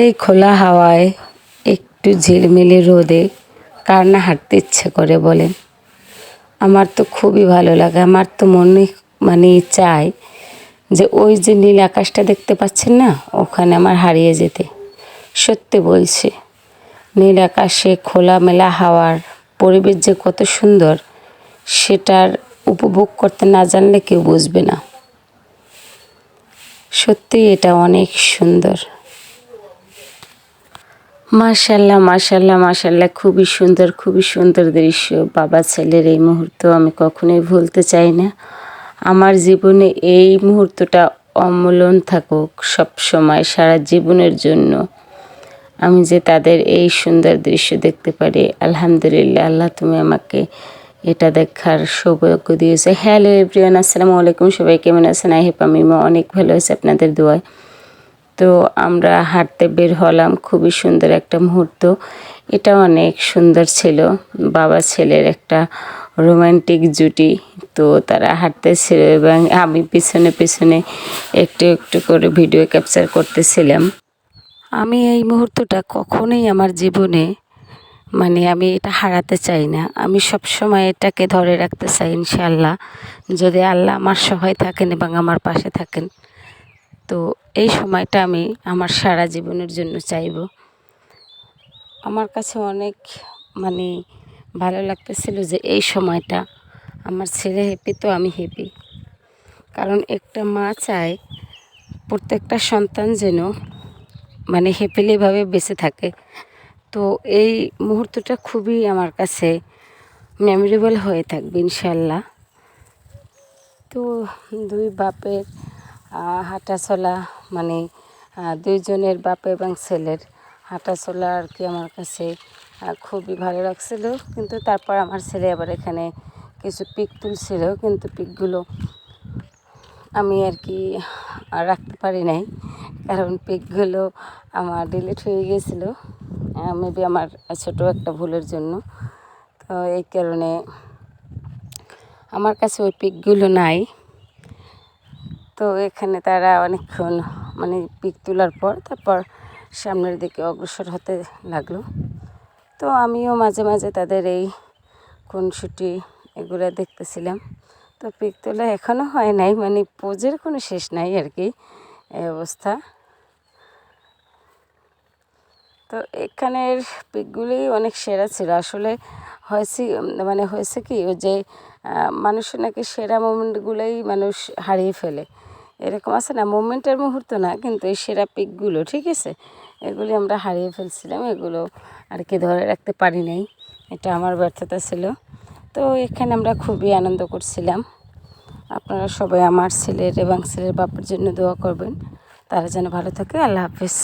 এই খোলা হাওয়ায় একটু ঝিলমিলি রোদে কার না হাঁটতে ইচ্ছে করে বলেন আমার তো খুবই ভালো লাগে, আমার তো মনে মানে চাই যে ওই যে নীল আকাশটা দেখতে পাচ্ছেন না, ওখানে আমার হারিয়ে যেতে। সত্যি বলছি, নীল আকাশে খোলামেলা হাওয়ার পরিবেশ যে কত সুন্দর, সেটার উপভোগ করতে না জানলে কেউ বুঝবে না। সত্যি এটা অনেক সুন্দর। মাশাল্লাহ মাশাল্লাহ মাশাল্লাহ খুবই সুন্দর খুবই সুন্দর দৃশ্য। বাবা ছেলের এই মুহূর্ত আমি কখনোই ভুলতে চাই না। আমার জীবনে এই মুহূর্তটা অমূল্যন থাকুক সব সময় সারা জীবনের জন্য। আমি যে তাদের এই সুন্দর দৃশ্য দেখতে পারি, আলহামদুলিল্লাহ, আল্লাহ তুমি আমাকে এটা দেখার সৌভাগ্য দিয়েছে। হ্যালো এভরিওয়ান, আসসালামু আলাইকুম। সবাই কেমন আছেন? আই হেপ আমি অনেক ভালো হয়েছে আপনাদের দোয়ায় তো আমরা হাঁটতে বের হলাম। খুবই সুন্দর একটা মুহূর্ত। এটা অনেক সুন্দর ছিল। বাবা ছেলের একটা রোমান্টিক জুটি। তো তারা হাঁটতেছিল এবং আমি পিছনে পিছনে একটু একটু করে ভিডিও ক্যাপচার করতেছিলাম। আমি এই মুহূর্তটা কখনোই আমার জীবনে মানে আমি এটা হারাতে চাই না। আমি সব সময় এটাকে ধরে রাখতে চাই ইনশাল্লাহ যদি আল্লাহ আমার সহায় থাকেন এবং আমার পাশে থাকেন। তো এই সময়টা আমি আমার সারা জীবনের জন্য চাইব। আমার কাছে অনেক মানে ভালো লাগতেছিল যে এই সময়টা আমার ছেলে হ্যাপি তো আমি হ্যাপি কারণ একটা মা চায় প্রত্যেকটা সন্তান যেন মানে হ্যাপিলিভাবে বেঁচে থাকে। তো এই মুহূর্তটা খুবই আমার কাছে মেমোরেবল হয়ে থাকবে ইনশাল্লাহ তো দুই বাপের হাঁটা চলা মানে দুইজনের বাপ এবং ছেলের হাঁটা চলা আর কি আমার কাছে খুবই ভালো লাগছিল। কিন্তু তারপর আমার ছেলে আবার এখানে কিছু পিক তুলছিল, কিন্তু পিকগুলো আমি আর কি রাখতে পারি নাই, কারণ পিকগুলো আমার ডিলিট হয়ে গেছিল। মেবি আমার ছোটো একটা ভুলের জন্য। তো এই কারণে আমার কাছে ওই পিকগুলো নাই। তো এখানে তারা অনেকক্ষণ মানে পিক তোলার পর তারপর সামনের দিকে অগ্রসর হতে লাগল। তো আমিও মাঝে মাঝে তাদের এই খুনসুটি এগুলো দেখতেছিলাম। তো পিক তোলা এখনও হয় নাই মানে পোজের কোনো শেষ নাই আর কি এই অবস্থা। তো এখানের পিকগুলি অনেক সেরা ছিল। আসলে হয়েছে মানে হয়েছে কি যে মানুষের নাকি সেরা মোমেন্টগুলোই মানুষ হারিয়ে ফেলে। এরকম আছে না, মোমেন্টের মুহূর্ত না, কিন্তু এই সেরা পিকগুলো ঠিক আছে? এগুলি আমরা হারিয়ে ফেলছিলাম, এগুলো আর কি ধরে রাখতে পারি নাই। এটা আমার ব্যর্থতা ছিল। তো এখানে আমরা খুবই আনন্দ করছিলাম। আপনারা সবাই আমার ছেলের এবং ছেলের বাপের জন্য দোয়া করবেন। তারা যেন ভালো থাকে। আল্লাহ হাফিজ।